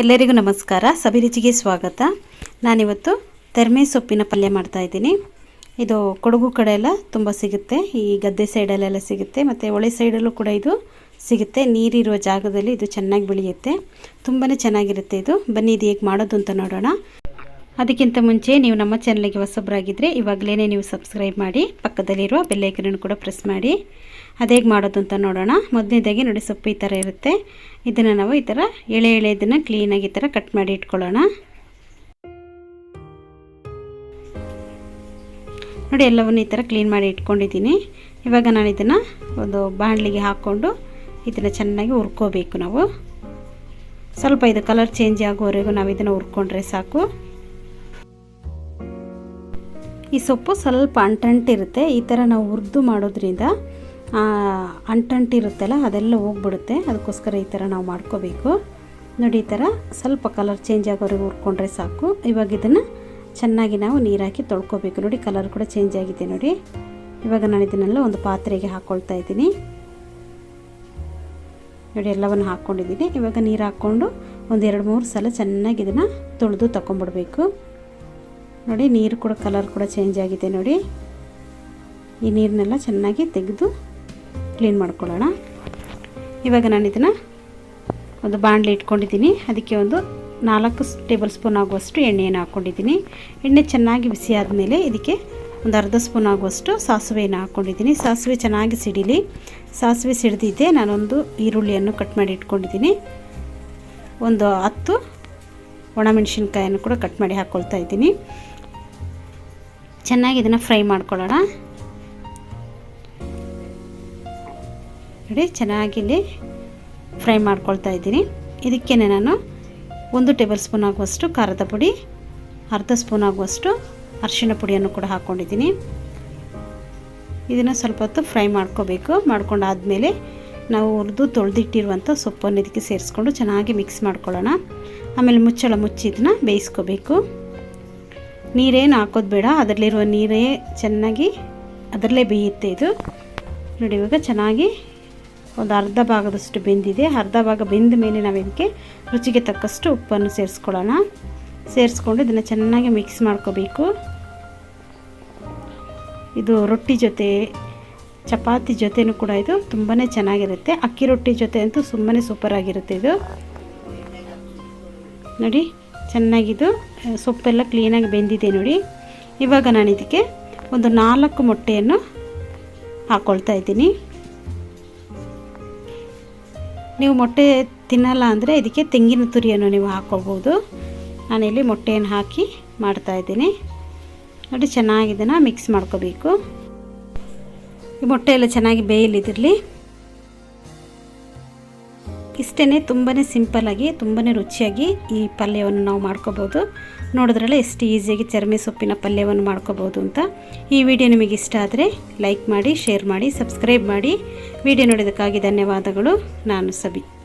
ಎಲ್ಲರಿಗೂ ನಮಸ್ಕಾರ. ಸಭಿರುಚಿಗೆ ಸ್ವಾಗತ. ನಾನಿವತ್ತು ತೆರ್ಮೆ ಸೊಪ್ಪಿನ ಪಲ್ಯ ಮಾಡ್ತಾ ಇದ್ದೀನಿ. ಇದು ಕೊಡಗು ಕಡೆ ಎಲ್ಲ ತುಂಬ ಸಿಗುತ್ತೆ. ಈ ಗದ್ದೆ ಸೈಡಲ್ಲೆಲ್ಲ ಸಿಗುತ್ತೆ. ಮತ್ತು ಹೊಳೆ ಸೈಡಲ್ಲೂ ಕೂಡ ಇದು ಸಿಗುತ್ತೆ. ನೀರಿರುವ ಜಾಗದಲ್ಲಿ ಇದು ಚೆನ್ನಾಗಿ ಬೆಳೆಯುತ್ತೆ. ತುಂಬಾ ಚೆನ್ನಾಗಿರುತ್ತೆ ಇದು. ಬನ್ನಿ ಇದು ಹೇಗೆ ಮಾಡೋದು ಅಂತ ನೋಡೋಣ. ಅದಕ್ಕಿಂತ ಮುಂಚೆ ನೀವು ನಮ್ಮ ಚಾನಲ್ಗೆ ಹೊಸಬ್ರಾಗಿದ್ದರೆ ಇವಾಗಲೇ ನೀವು ಸಬ್ಸ್ಕ್ರೈಬ್ ಮಾಡಿ, ಪಕ್ಕದಲ್ಲಿರುವ ಬೆಲ್ಲೈಕನನ್ನು ಕೂಡ ಪ್ರೆಸ್ ಮಾಡಿ. ಅದು ಹೇಗೆ ಮಾಡೋದು ಅಂತ ನೋಡೋಣ. ಮೊದಲನೇದಾಗಿ ನೋಡಿ ಸೊಪ್ಪು ಈ ಥರ ಇರುತ್ತೆ. ಇದನ್ನು ನಾವು ಈ ಥರ ಎಳೆ ಎಳೆ ಇದನ್ನು ಕ್ಲೀನಾಗಿ ಈ ಥರ ಕಟ್ ಮಾಡಿ ಇಟ್ಕೊಳ್ಳೋಣ. ನೋಡಿ ಎಲ್ಲವನ್ನು ಈ ಥರ ಕ್ಲೀನ್ ಮಾಡಿ ಇಟ್ಕೊಂಡಿದ್ದೀನಿ. ಇವಾಗ ನಾನು ಇದನ್ನು ಒಂದು ಬಾಣಲಿಗೆ ಹಾಕ್ಕೊಂಡು ಇದನ್ನು ಚೆನ್ನಾಗಿ ಹುರ್ಕೋಬೇಕು ನಾವು. ಸ್ವಲ್ಪ ಇದು ಕಲರ್ ಚೇಂಜ್ ಆಗೋವರೆಗೂ ನಾವು ಇದನ್ನು ಹುರ್ಕೊಂಡ್ರೆ ಸಾಕು. ಈ ಸೊಪ್ಪು ಸ್ವಲ್ಪ ಅಂಟಂಟಿರುತ್ತೆ. ಈ ಥರ ನಾವು ಹುರಿದು ಮಾಡೋದ್ರಿಂದ ಅಂಟಂಟಿರುತ್ತಲ್ಲ, ಅದೆಲ್ಲ ಹೋಗ್ಬಿಡುತ್ತೆ. ಅದಕ್ಕೋಸ್ಕರ ಈ ಥರ ನಾವು ಮಾಡ್ಕೋಬೇಕು. ನೋಡಿ, ಈ ಥರ ಸ್ವಲ್ಪ ಕಲರ್ ಚೇಂಜ್ ಆಗೋರಿಗೆ ಹುರ್ಕೊಂಡ್ರೆ ಸಾಕು. ಇವಾಗ ಇದನ್ನು ಚೆನ್ನಾಗಿ ನಾವು ನೀರು ಹಾಕಿ ತೊಳ್ಕೊಬೇಕು. ನೋಡಿ ಕಲರ್ ಕೂಡ ಚೇಂಜ್ ಆಗಿದೆ ನೋಡಿ. ಇವಾಗ ನಾನು ಇದನ್ನೆಲ್ಲ ಒಂದು ಪಾತ್ರೆಗೆ ಹಾಕ್ಕೊಳ್ತಾ ಇದ್ದೀನಿ. ನೋಡಿ, ಎಲ್ಲವನ್ನು ಹಾಕ್ಕೊಂಡಿದ್ದೀನಿ ಇವಾಗ ನೀರು ಹಾಕ್ಕೊಂಡು ಒಂದು ಎರಡು ಮೂರು ಸಲ ಚೆನ್ನಾಗಿ ಇದನ್ನು ತೊಳೆದು ತಗೊಂಬಿಡ್ಬೇಕು ನೋಡಿ ನೀರು ಕೂಡ ಕಲರ್ ಕೂಡ ಚೇಂಜ್ ಆಗಿದೆ ನೋಡಿ. ಈ ನೀರನ್ನೆಲ್ಲ ಚೆನ್ನಾಗಿ ತೆಗೆದು ಕ್ಲೀನ್ ಮಾಡ್ಕೊಳ್ಳೋಣ. ಇವಾಗ ನಾನು ಇದನ್ನು ಒಂದು ಬಾಣಲೆ ಇಟ್ಕೊಂಡಿದ್ದೀನಿ. ಅದಕ್ಕೆ ಒಂದು ನಾಲ್ಕು ಟೇಬಲ್ ಸ್ಪೂನ್ ಆಗುವಷ್ಟು ಎಣ್ಣೆಯನ್ನು ಹಾಕ್ಕೊಂಡಿದ್ದೀನಿ. ಎಣ್ಣೆ ಚೆನ್ನಾಗಿ ಬಿಸಿ ಆದಮೇಲೆ ಇದಕ್ಕೆ ಒಂದು ಅರ್ಧ ಸ್ಪೂನ್ ಆಗುವಷ್ಟು ಸಾಸಿವೆಯನ್ನು ಹಾಕ್ಕೊಂಡಿದ್ದೀನಿ. ಸಾಸಿವೆ ಚೆನ್ನಾಗಿ ಸಿಡಿಲಿ. ಸಾಸಿವೆ ಸಿಡಿದಿದ್ದೆ ನಾನೊಂದು ಈರುಳ್ಳಿಯನ್ನು ಕಟ್ ಮಾಡಿ ಇಟ್ಕೊಂಡಿದ್ದೀನಿ. ಒಂದು ಹತ್ತು ಒಣಮೆಣಸಿನ್ಕಾಯನ್ನು ಕೂಡ ಕಟ್ ಮಾಡಿ ಹಾಕ್ಕೊಳ್ತಾ ಇದ್ದೀನಿ. ಚೆನ್ನಾಗಿ ಇದನ್ನು ಫ್ರೈ ಮಾಡ್ಕೊಳ್ಳೋಣ. ನೋಡಿ ಚೆನ್ನಾಗಿಲ್ಲಿ ಫ್ರೈ ಮಾಡ್ಕೊಳ್ತಾ ಇದ್ದೀನಿ. ಇದಕ್ಕೆ ನಾನು ಒಂದು ಟೇಬಲ್ ಸ್ಪೂನ್ ಆಗುವಷ್ಟು ಖಾರದ ಪುಡಿ, ಅರ್ಧ ಸ್ಪೂನ್ ಆಗುವಷ್ಟು ಅರಿಶಿಣ ಪುಡಿಯನ್ನು ಕೂಡ ಹಾಕ್ಕೊಂಡಿದ್ದೀನಿ. ಇದನ್ನು ಸ್ವಲ್ಪ ಹೊತ್ತು ಫ್ರೈ ಮಾಡ್ಕೋಬೇಕು. ಮಾಡ್ಕೊಂಡಾದಮೇಲೆ ನಾವು ಹುರಿದು ತೊಳೆದಿಟ್ಟಿರುವಂಥ ಸೊಪ್ಪನ್ನು ಇದಕ್ಕೆ ಸೇರಿಸ್ಕೊಂಡು ಚೆನ್ನಾಗಿ ಮಿಕ್ಸ್ ಮಾಡ್ಕೊಳ್ಳೋಣ. ಆಮೇಲೆ ಮುಚ್ಚಳ ಮುಚ್ಚಿ ಇದನ್ನ ಬೇಯಿಸ್ಕೋಬೇಕು. ನೀರೇನು ಹಾಕೋದು ಬೇಡ, ಅದರಲ್ಲಿರುವ ನೀರೇ ಚೆನ್ನಾಗಿ ಅದರಲ್ಲೇ ಬೇಯುತ್ತೆ ಇದು. ನೋಡಿ, ಇವಾಗ ಚೆನ್ನಾಗಿ ಒಂದು ಅರ್ಧ ಭಾಗದಷ್ಟು ಬೆಂದಿದೆ. ಅರ್ಧ ಭಾಗ ಬೆಂದ ಮೇಲೆ ನಾವು ಇದಕ್ಕೆ ರುಚಿಗೆ ತಕ್ಕಷ್ಟು ಉಪ್ಪನ್ನು ಸೇರಿಸ್ಕೊಳ್ಳೋಣ. ಸೇರಿಸ್ಕೊಂಡು ಇದನ್ನು ಚೆನ್ನಾಗಿ ಮಿಕ್ಸ್ ಮಾಡ್ಕೋಬೇಕು. ಇದು ರೊಟ್ಟಿ ಜೊತೆ, ಚಪಾತಿ ಜೊತೆನೂ ಕೂಡ ಇದು ತುಂಬಾ ಚೆನ್ನಾಗಿರುತ್ತೆ. ಅಕ್ಕಿ ರೊಟ್ಟಿ ಜೊತೆ ಅಂತೂ ಸುಮ್ಮನೆ ಸೂಪರಾಗಿರುತ್ತೆ ಇದು. ನೋಡಿ ಚೆನ್ನಾಗಿದು ಸೊಪ್ಪೆಲ್ಲ ಕ್ಲೀನಾಗಿ ಬೆಂದಿದೆ ನೋಡಿ. ಇವಾಗ ನಾನು ಇದಕ್ಕೆ ಒಂದು ನಾಲ್ಕು ಮೊಟ್ಟೆಯನ್ನು ಹಾಕ್ಕೊಳ್ತಾ ಇದ್ದೀನಿ. ನೀವು ಮೊಟ್ಟೆ ತಿನ್ನಲ್ಲ ಅಂದರೆ ಇದಕ್ಕೆ ತೆಂಗಿನ ತುರಿಯನ್ನು ನೀವು ಹಾಕ್ಕೊಳ್ಬೋದು ನಾನಿಲ್ಲಿ ಮೊಟ್ಟೆಯನ್ನು ಹಾಕಿ ಮಾಡ್ತಾಯಿದ್ದೀನಿ ನೋಡಿ, ಚೆನ್ನಾಗಿ ಇದನ್ನು ಮಿಕ್ಸ್ ಮಾಡ್ಕೋಬೇಕು. ಈ ಮೊಟ್ಟೆ ಎಲ್ಲ ಚೆನ್ನಾಗಿ ಬೇಯಲಿದಿರಲಿ ಇಷ್ಟೇ ತುಂಬಾ ಸಿಂಪಲ್ಲಾಗಿ ತುಂಬಾ ರುಚಿಯಾಗಿ ಈ ಪಲ್ಯವನ್ನು ನಾವು ಮಾಡ್ಕೋಬೋದು. ನೋಡಿದ್ರಲ್ಲ ಎಷ್ಟು ಈಸಿಯಾಗಿ ಚರ್ಮೆ ಸೊಪ್ಪಿನ ಪಲ್ಯವನ್ನು ಮಾಡ್ಕೋಬೋದು ಅಂತ. ಈ ವಿಡಿಯೋ ನಿಮಗೆ ಇಷ್ಟ ಆದರೆ ಲೈಕ್ ಮಾಡಿ, ಶೇರ್ ಮಾಡಿ, ಸಬ್ಸ್ಕ್ರೈಬ್ ಮಾಡಿ. ವಿಡಿಯೋ ನೋಡೋದಕ್ಕಾಗಿ ಧನ್ಯವಾದಗಳು. ನಾನು ಸಬಿ.